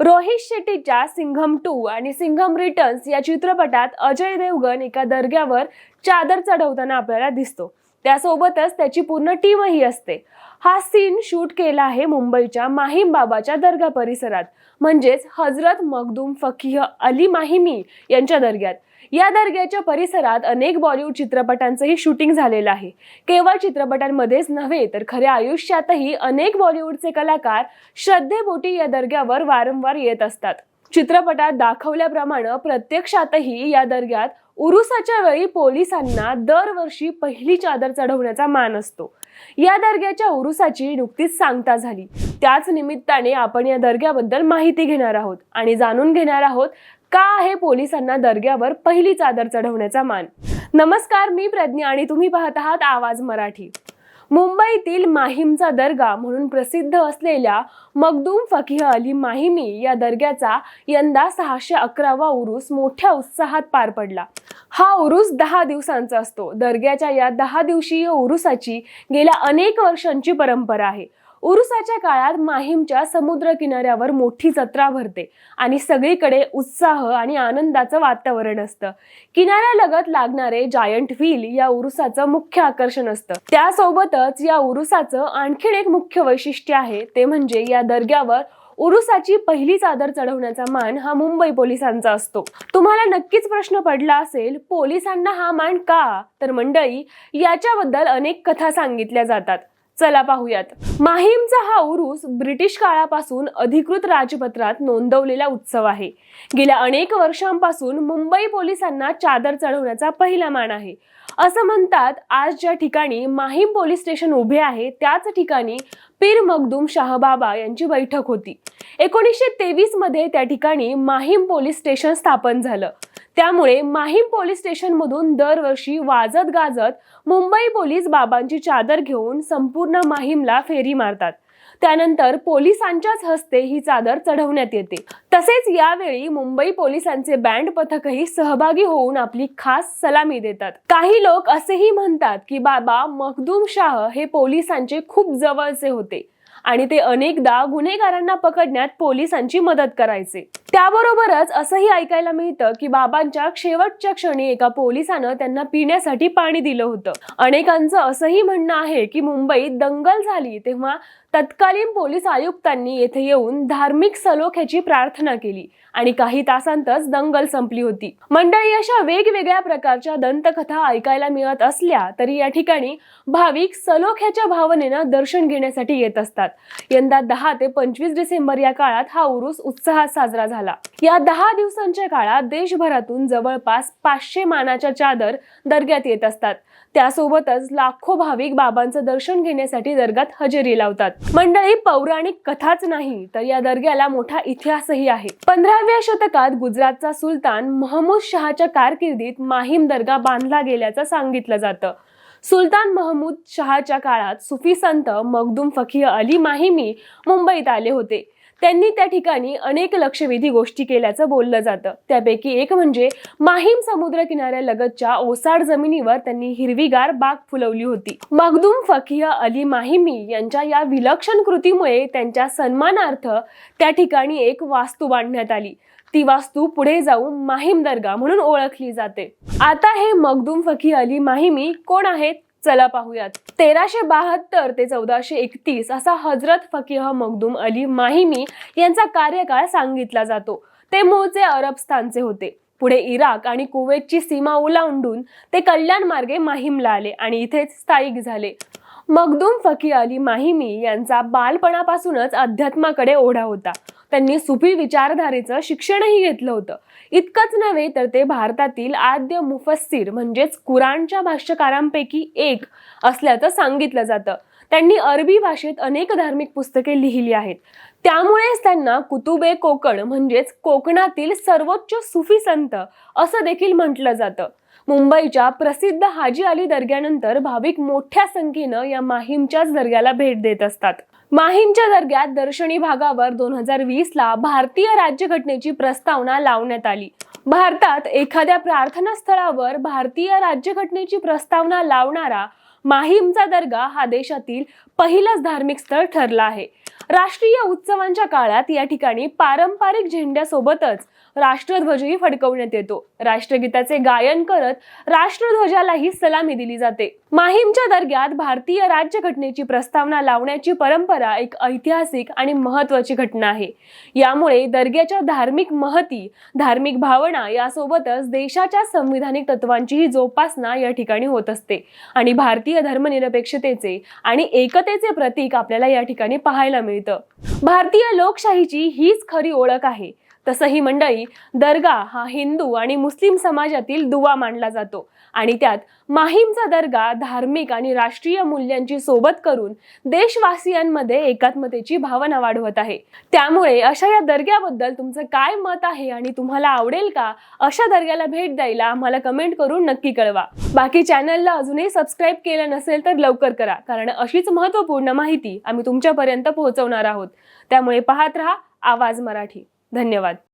Rohit शेट्टीच्या Singham to आणि Singham returns या चित्रपटात अजय देवगण एका दर्ग्यावर चादर चढवताना आपल्याला दिसतो. त्यासोबतच त्याची पूर्ण टीमही असते. हा सीन शूट केला आहे मुंबईच्या माहीम बाबाच्या दर्गा परिसरात. म्हणजेच हजरत मखदूम फकीह अली माहिमी यांच्या दर्ग्यात. या दर्ग्याच्या परिसरात अनेक बॉलिवूड चित्रपटांचंही शूटिंग झालेलं आहे. केवळ चित्रपटांमध्येच नव्हे तर खऱ्या आयुष्यातही अनेक बॉलिवूडचे कलाकार श्रद्धेबोटी या दर्ग्यावर वारंवार येत असतात. चित्रपटात दाखवल्याप्रमाणे प्रत्यक्षातही या दर्ग्यात उरुसाच्या वेळी पोलिसांना दरवर्षी पहिली चादर चढवण्याचा मान असतो. या दर्ग्याच्या उरुसाची नुकतीच सांगता झाली. त्याच निमित्ताने आपण या दर्ग्याबद्दल माहिती घेणार आहोत आणि जाणून घेणार आहोत का आहे पोलिसांना दर्ग्यावर पहिली चादर चढवण्याचा मान? नमस्कार मी प्रज्ञा आणि तुम्ही पाहत आहात आवाज मराठी. मुंबईतील माहीमचा दर्गा म्हणून प्रसिद्ध असलेल्या मखदूम फकीह अली माहिमी या दर्ग्याचा यंदा सहाशे अकरावा उरूस मोठ्या उत्साहात पार पडला. हा उरूस दहा दिवसांचा असतो. दर्ग्याच्या या दहा दिवसीय उरुसाची गेल्या अनेक वर्षांची परंपरा आहे. उरुसाच्या काळात माहीमच्या समुद्र किनाऱ्यावर मोठी जत्रा भरते आणि सगळीकडे उत्साह आणि आनंदाचं वातावरण असतं. किनाऱ्यालगत लागणारे जायंट व्हील या उरुसाचं मुख्य आकर्षण असतं. त्यासोबतच या उरुसाचं आणखीन एक मुख्य वैशिष्ट्य आहे ते म्हणजे या दर्ग्यावर उरुसाची पहिली चादर चढवण्याचा मान हा मुंबई पोलिसांचा असतो. तुम्हाला नक्कीच प्रश्न पडला असेल पोलिसांना हा मान का? तर मंडळी याच्याबद्दल अनेक कथा सांगितल्या जातात. चला पाहूयात. माहीमचा हा उरूस ब्रिटिश काळापासून अधिकृत राजपत्रात नोंदवलेला उत्सव आहे. गेल्या अनेक वर्षांपासून मुंबई पोलिसांना चादर चढवण्याचा पहिला मान आहे. असं म्हणतात आज ज्या ठिकाणी माहीम पोलीस स्टेशन उभे आहे त्याच ठिकाणी पीर मखदूम शाहबाबा यांची बैठक होती. एकोणीसशे तेवीसमध्ये त्या ठिकाणी माहीम पोलीस स्टेशन स्थापन झालं. त्यामुळे माहीम पोलीस स्टेशनमधून दरवर्षी वाजत गाजत मुंबई पोलीस बाबांची चादर घेऊन संपूर्ण माहीमला फेरी मारतात. त्यानंतर पोलिसांच्याच हस्ते ही चादर चढवण्यात येते. तसेच यावेळी मुंबई पोलिसांचे बँड पथकही सहभागी होऊन आपली खास सलामी देतात. काही लोक असेही म्हणतात की बाबा मखदूम शाह हे पोलिसांचे खूप जवळचे होते आणि ते अनेकदा गुन्हेगारांना पकडण्यात पोलिसांची मदत करायचे. त्याबरोबरच असंही ऐकायला मिळतं की बाबांच्या शेवटच्या क्षणी एका पोलिसानं त्यांना पिण्यासाठी पाणी दिलं होतं. अनेकांचं असंही म्हणणं आहे की मुंबईत दंगल झाली तेव्हा तत्कालीन पोलीस आयुक्तांनी येथे येऊन धार्मिक सलोख्याची प्रार्थना केली आणि काही तासांतच दंगल संपली होती. मंडळी अशा वेगवेगळ्या प्रकारच्या दंतकथा ऐकायला मिळत असल्या तरी या ठिकाणी भाविक सलोख्याच्या भावनेनं दर्शन घेण्यासाठी येत असतात. यंदा दहा ते पंचवीस डिसेंबर या काळात हा उरूस उत्साहात साजरा झाला. या दहा दिवसांच्या काळात देशभरातून जवळपास पाचशे मानाच्या चादर दर्ग्यात येत असतात. त्यासोबतच लाखो भाविक बाबांचं दर्शन घेण्यासाठी दर्ग्यात हजेरी लावतात. मंडळी पौराणिक कथाच नाही तर या दर्ग्याला मोठा इतिहासही आहे. पंधराव्या शतकात गुजरातचा सुलतान महमूद शहाच्या कारकिर्दीत माहीम दर्गा बांधला गेल्याचं सांगितलं जातं. सुलतान महमूद शहाच्या काळात सुफी संत मखदूम फकीह अली माहिमी मुंबईत आले होते. त्यांनी त्या ठिकाणी अनेक लक्षवेधी गोष्टी केल्याचं बोललं जातं. त्यापैकी एक म्हणजे माहीम समुद्र किनाऱ्यालगतच्या ओसाड जमिनीवर त्यांनी हिरवीगार बाग फुलवली होती. मखदूम फकीह अली माहिमी यांच्या या विलक्षण कृतीमुळे त्यांच्या सन्मानार्थ त्या ठिकाणी एक वास्तू बांधण्यात आली. ती वास्तू पुढे जाऊन माहीम दर्गा म्हणून ओळखली जाते. आता हे मखदूम फकी अली माहिमी कोण आहेत? चला पाहूयात. तेराशे बहात्तर ते चौदाशे एकतीस असा हजरत फकीह मखदूम अली माहिमी यांचा कार्यकाळ सांगितला जातो. ते मूळचे अरबस्थानचे होते. पुढे इराक आणि कुवेतची सीमा ओलांडून ते कल्याण मार्गे माहीमला आले आणि इथेच स्थायिक झाले. मखदूम फकी अली माहिमी यांचा बालपणापासूनच अध्यात्माकडे ओढा होता. त्यांनी सुफी विचारधारेचं शिक्षणही घेतलं होतं. इतकंच नव्हे तर ते भारतातील आद्य मुफस्सिर म्हणजेच कुराणच्या भाष्यकारांपैकी एक असल्याचं सांगितलं जातं. त्यांनी अरबी भाषेत अनेक धार्मिक पुस्तके लिहिली आहेत. त्यामुळेच त्यांना कुतुबे कोकण म्हणजेच कोकणातील सर्वोच्च सुफी संत असं देखील म्हटलं जातं. मुंबईच्या प्रसिद्ध हाजी अली दर्ग्यानंतर भाविक मोठ्या संख्येनं या माहीमच्याच दर्ग्याला भेट देत असतात. माहीमच्या दर्ग्यात दर्शनी भागावर दोन हजार वीस ला भारतीय राज्यघटनेची प्रस्तावना लावण्यात आली. भारतात एखाद्या प्रार्थना स्थळावर भारतीय राज्यघटनेची प्रस्तावना लावणारा माहीमचा दर्गा हा देशातील पहिलंच धार्मिक स्थळ ठरला आहे. राष्ट्रीय उत्सवांच्या काळात या ठिकाणी पारंपरिक झेंड्यासोबतच राष्ट्रध्वजही फडकवण्यात येतो. राष्ट्रगीताचे गायन करत राष्ट्रध्वजालाही सलामी दिली जाते. माहीमच्या दर्ग्यात भारतीय राज्यघटनेची प्रस्तावना लावण्याची परंपरा एक ऐतिहासिक आणि महत्वाची घटना आहे. यामुळे दर्ग्याच्या धार्मिक महती धार्मिक भावना यासोबतच देशाच्या संविधानिक तत्वांचीही जोपासना या ठिकाणी होत असते आणि भारतीय धर्मनिरपेक्षतेचे आणि एकतेचे प्रतीक आपल्याला या ठिकाणी पाहायला मिळतं. भारतीय लोकशाहीची हीच खरी ओळख आहे. तसं ही मंडळी दर्गा हा हिंदू आणि मुस्लिम समाजातील दुवा मानला जातो. आणि त्यात माहीमचा दर्गा धार्मिक आणि राष्ट्रीय मूल्यांची सोबत करून देशवासियांमध्ये एकात्मतेची भावना वाढवत आहे. त्यामुळे अशा या दर्ग्याबद्दल तुमचं काय मत आहे आणि तुम्हाला आवडेल का? अशा दर्ग्याला भेट द्यायला आम्हाला कमेंट करून नक्की कळवा. बाकी चॅनलला अजूनही सबस्क्राईब केलं नसेल तर लवकर करा कारण अशीच महत्त्वपूर्ण माहिती आम्ही तुमच्यापर्यंत पोहोचवणार आहोत. त्यामुळे पाहत रहा आवाज मराठी. धन्यवाद.